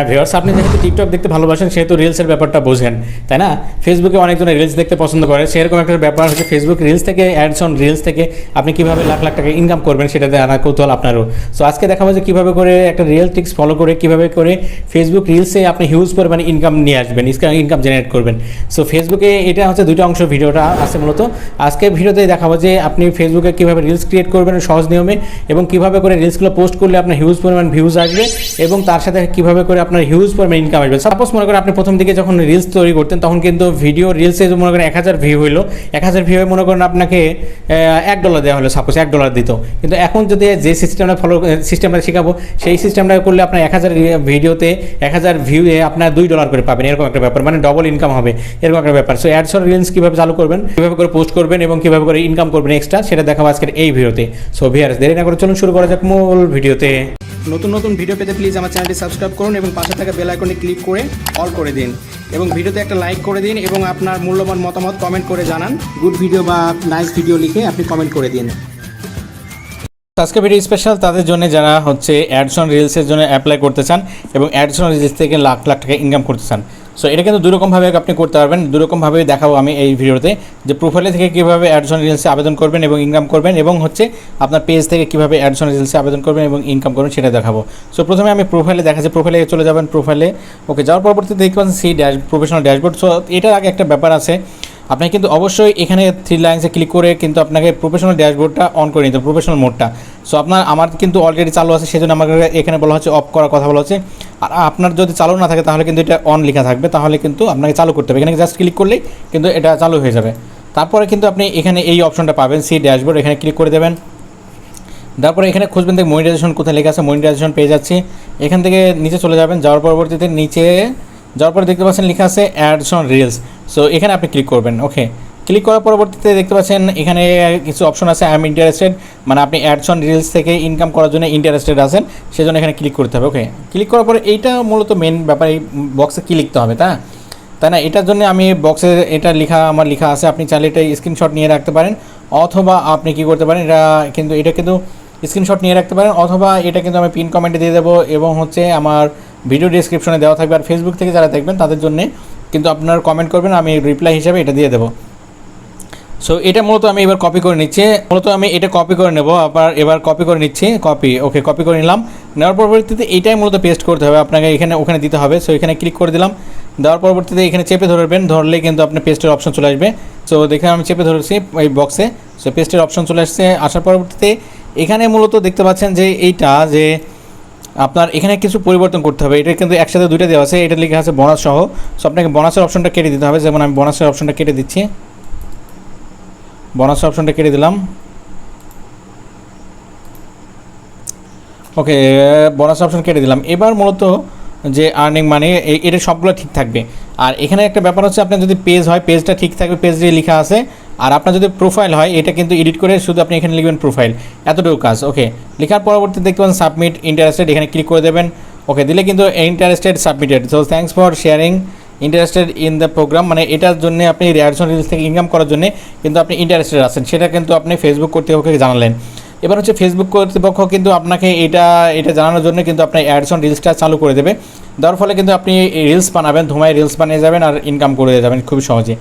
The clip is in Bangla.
হ্যাঁ ভিউয়ার্স আপনি যেহেতু টিকটক দেখতে ভালোবাসেন, সেহেতু রিলসের ব্যাপারটা বোঝেন, তাই না? ফেসবুকে অনেকজনে রিলস দেখতে পছন্দ করে, সেরকম একটা ব্যাপার হচ্ছে ফেসবুক রিলস থেকে অ্যাডস অন রিলস থেকে আপনি কীভাবে লাখ লাখ টাকা ইনকাম করবেন সেটা জানা কৌতূহল আপনারও। সো আজকে দেখাবো যে কীভাবে করে একটা রিয়েল টিক্স ফলো করে, কীভাবে করে ফেসবুক রিলসে আপনি হিউজ পরিমাণে ইনকাম নিয়ে আসবেন ইনকাম জেনারেট করবেন। সো ফেসবুকে এটা হচ্ছে দুইটা অংশ ভিডিওটা আছে মূলত। আজকে ভিডিওতে দেখাবো যে আপনি ফেসবুকে কীভাবে রিলস ক্রিয়েট করবেন সহজ নিয়মে এবং কীভাবে করে রিলসগুলো পোস্ট করলে আপনার হিউজ পরিমাণ ভিউজ আসবে এবং তার সাথে কীভাবে করে আপনার হিউজ পরিমাণ ইনকাম আসবে। সাপোজ মনে করেন আপনি প্রথম দিকে যখন রিলস তৈরি করতেন, তখন কিন্তু ভিডিও রিলসে মনে করেন এক হাজার ভিউ হইল। এক হাজার ভিউ মনে করেন আপনাকে এক ডলার দেওয়া হলো সাপোজ এক ডলার দিত। কিন্তু এখন যদি যে সিস্টেমটা ফলো সিস্টেমটা শেখাবো, সেই সিস্টেমটা করলে আপনার এক হাজার ভিডিওতে এক হাজার ভিউয়ে আপনার দুই ডলার করে পাবেন। এরকম একটা ব্যাপার মানে ডবল ইনকাম হবে। এরকম একটা ব্যাপার। সো অ্যাডস রিলস কীভাবে চালু করবেন, কীভাবে করে পোস্ট করবেন এবং কীভাবে করে ইনকাম করবেন এক্সট্রা সেটা দেখাবো আজকের এই ভিডিওতে সো ভিয়ার্স দেরি না করে চলুন, শুরু করা যাক মূল ভিডিওতে নতুন নতুন ভিডিও পেতে প্লিজ আমার চ্যানেলটি সাবস্ক্রাইব করুন এবং পাশে থাকা বেল আইকনে ক্লিক করে অল করে দিন। এবং ভিডিওতে একটা লাইক করে দিন এবং আপনার মূল্যবান মতামত কমেন্ট করে জানান। গুড ভিডিও বা নাইস ভিডিও লিখে আপনি কমেন্ট করে দিন। আজকে ভিডিও স্পেশাল তাদের জন্য যারা হচ্ছে অ্যাডসন রিলসের জন্য অ্যাপ্লাই করতে চান এবং অ্যাডসন রিলস থেকে লাখ লাখ টাকা ইনকাম করতে চান। সো এটা কিন্তু দুরকমভাবে আপনি করতে পারবেন। দুরকমভাবে দেখাবো আমি এই ভিডিওতে যে প্রোফাইলে থেকে কীভাবে অ্যাডসন রিলসে আবেদন করবেন এবং ইনকাম করবেন এবং হচ্ছে আপনার পেজ থেকে কীভাবে অ্যাডসন রিলসে আবেদন করবেন এবং ইনকাম করবেন সেটা দেখাবো। সো প্রথমে আমি প্রোফাইলে দেখাচ্ছি। প্রোফাইলে চলে যাবেন প্রোফাইলে ওকে যাওয়ার পরবর্তীতে দেখবেন see dash professional dashboard so এটার আগে একটা ব্যাপার আছে। আপনি কিন্তু অবশ্যই এখানে থ্রি লাইন্সে ক্লিক করে কিন্তু আপনাকে প্রফেশনাল ড্যাশবোর্ডটা অন করে নিতে হবে প্রফেশনাল মোডটা সো আপনার, আমার কিন্তু অলরেডি চালু আছে, সেজন্য আমাকে এখানে বলা হচ্ছে অফ করার কথা বলা হচ্ছে। আর আপনার যদি চালু না থাকে, তাহলে কিন্তু এটা অন লেখা থাকবে, তাহলে কিন্তু আপনাকে চালু করতে হবে। এখানে জাস্ট ক্লিক করলেই কিন্তু এটা চালু হয়ে যাবে। তারপরে কিন্তু আপনি এখানে এই অপশনটা পাবেন সি ড্যাশবোর্ড এখানে ক্লিক করে দেবেন। তারপরে এখানে খুঁজবেন দেখ মনিটাইজেশন কোথায় লেখা আছে মনিটাইজেশন পেয়ে যাচ্ছে। এখান থেকে নিচে চলে যাবেন, যাওয়ার পরবর্তীতে নিচে, যাওয়ার পরে দেখতে পাচ্ছেন লেখা আছে অ্যাডস অন রিলস সো এখানে আপনি ক্লিক করবেন ওকে ক্লিক করার পরবর্তীতে দেখতে পাচ্ছেন এখানে কিছু অপশন আছে আই এম ইন্টারেস্টেড মানে আপনি অ্যাডস অন রিলস থেকে ইনকাম করার জন্য ইন্টারেস্টেড আছেন, সেজন্য এখানে ক্লিক করতে হবে ওকে ক্লিক করার পরে এইটা মূলত মেন ব্যাপার, এই বক্সে কী লিখতে হবে, তা? তাই না, এটার জন্য আমি বক্সে এটা লেখা, আমার লেখা আছে, আপনি চাইলে এটা স্ক্রিনশট নিয়ে রাখতে পারেন, অথবা আপনি কি করতে পারেন, এটা কিন্তু এটা কিন্তু স্ক্রিনশট নিয়ে রাখতে পারেন, অথবা এটা কিন্তু আমি পিন কমেন্টে দিয়ে দেবো, এবং হচ্ছে আমার ভিডিও ডিসক্রিপশনে দেওয়া থাকবে, আর ফেসবুক থেকে যারা দেখবেন, তাদের জন্য কিন্তু আপনার কমেন্ট করবেন, আমি রিপ্লাই হিসাবে এটা দিয়ে দেবো। সো এটা মূলত আমি এবার কপি করে নিচ্ছি। মূলত আমি এটা কপি করে নেব, আবার এবার কপি করে নিচ্ছি কপি ওকে কপি করে নিলাম। নেওয়ার পরবর্তীতে এটাই মূলত পেস্ট করতে হবে, আপনাকে এখানে, ওখানে দিতে হবে। সো এখানে ক্লিক করে দিলাম। দেওয়ার পরবর্তীতে এখানে চেপে ধরবেন, ধরলে কিন্তু আপনার পেস্টের অপশন চলে আসবে। সো দেখে আমি চেপে ধরেছি এই বক্সে সো পেস্টের অপশন চলে আসছে। আসার পরবর্তীতে এখানে মূলত দেখতে পাচ্ছেন যে এইটা, যে আপনার এখানে কিছু পরিবর্তন করতে হবে। এটা কিন্তু একসাথে দুইটা দেওয়া আছে। এটা লেখা আছে বোনাস সহ। সো আপনাকে বোনাসের অপশনটা কেটে দিতে হবে। যেমন আমি বোনাসের অপশনটা কেটে দিচ্ছি। বোনাসের অপশনটা কেটে দিলাম। ওকে বোনাস অপশন কেটে দিলাম। এবার মূলত যে আর্নিং মানে এটা সবগুলো ঠিক থাকবে। আর এখানে একটা ব্যাপার হচ্ছে, আপনার যদি পেজ হয় পেজটা ঠিক থাকবে পেজ দিয়ে লেখা আছে। আর আপনার যদি প্রোফাইল হয়, এটা কিন্তু এডিট করে শুধু আপনি এখানে লিখবেন প্রোফাইল এতটুকু কাজ ওকে লেখার পরবর্তী দেখতে সাবমিট ইন্টারেস্টেড এখানে ক্লিক করে দেবেন। ওকে দিলে কিন্তু interested submitted so thanks for sharing interested in the program মানে এটার জন্য আপনি রিয়াকশন রিলস থেকে ইনকাম করার জন্য কিন্তু আপনি ইন্টারেস্টেড আছেন। সেটা কিন্তু আপনি ফেসবুক কর্তৃপক্ষকে জানালেন। এবার হচ্ছে ফেসবুক কর্তৃপক্ষ কিন্তু আপনাকে এটা এটা জানানোর জন্য কিন্তু আপনার অ্যাডসন রিলসটা চালু করে দেবে। দেওয়ার ফলে কিন্তু আপনি রিলস বানাবেন, ধুমায় রিলস বানিয়ে যাবেন আর ইনকাম করে যাবেন খুবই সহজে।